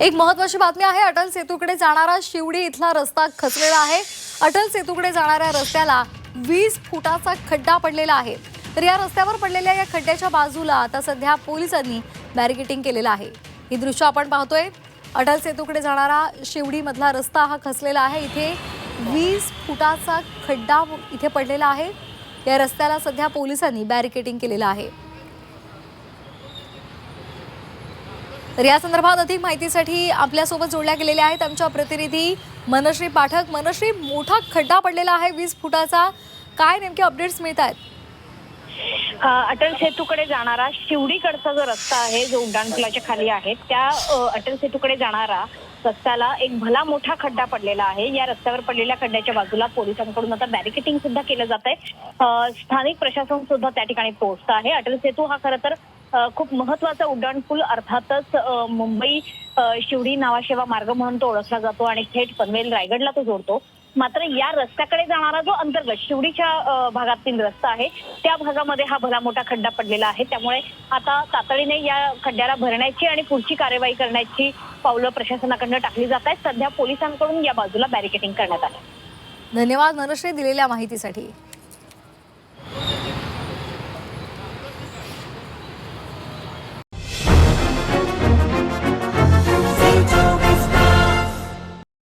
एक महत्वाची बातमी आहे. अटल सेतूकडे जाणारा शिवडी इथला रस्ता खचलेला आहे. अटल सेतूकडे जाणाऱ्या रस्त्याला वीस फुटाचा खड्डा पडलेला आहे. तर या रस्त्यावर पडलेल्या या खड्ड्याच्या बाजूला आता सध्या पोलिसांनी बॅरिकेटिंग केलेलं आहे. ही दृश्य आपण पाहतोय. अटल सेतूकडे जाणारा शिवडीमधला रस्ता हा खचलेला आहे. इथे वीस फुटाचा खड्डा इथे पडलेला आहे. या रस्त्याला सध्या पोलिसांनी बॅरिकेटिंग केलेलं आहे. तर या संदर्भात अधिक माहितीसाठी आपल्यासोबत जोडल्या गेलेल्या आहेत आमच्या प्रतिनिधी मनश्री पाठक. मनश्री मोठा खड्डा पडलेला आहे वीस फुटाचा. काय नेमके अपडेट्स मिळत आहेत? अटल सेतूकडे जाणारा शिवडीकडचा जो रस्ता आहे जो उड्डाणपुलाच्या खाली आहे त्या अटल सेतूकडे जाणारा रस्त्याला एक भला मोठा खड्डा पडलेला आहे. या रस्त्यावर पडलेल्या खड्ड्याच्या बाजूला पोलिसांकडून आता बॅरिकेटिंग सुद्धा केलं जात आहे स्थानिक प्रशासन सुद्धा त्या ठिकाणी पोहोचतं आहे. अटल सेतू हा खरं तर खूप महत्त्वाचा उड्डाणपूल अर्थातच मुंबई शिवडी नावाशेवा मार्ग म्हणून तो ओळखला जातो आणि थेट पनवेल रायगडला तो जोडतो. मात्र या रस्त्याकडे जाणारा जो अंतर्गत शिवडीच्या भागातील रस्ता आहे त्या भागामध्ये हा भला मोठा खड्डा पडलेला आहे. त्यामुळे आता तातडीने या खड्ड्याला भरण्याची आणि पुढची कार्यवाही करण्याची पावलं प्रशासनाकडनं टाकली जात आहेत. सध्या पोलिसांकडून या बाजूला बॅरिकेटिंग करण्यात आलं. धन्यवाद मनश्री दिलेल्या माहितीसाठी.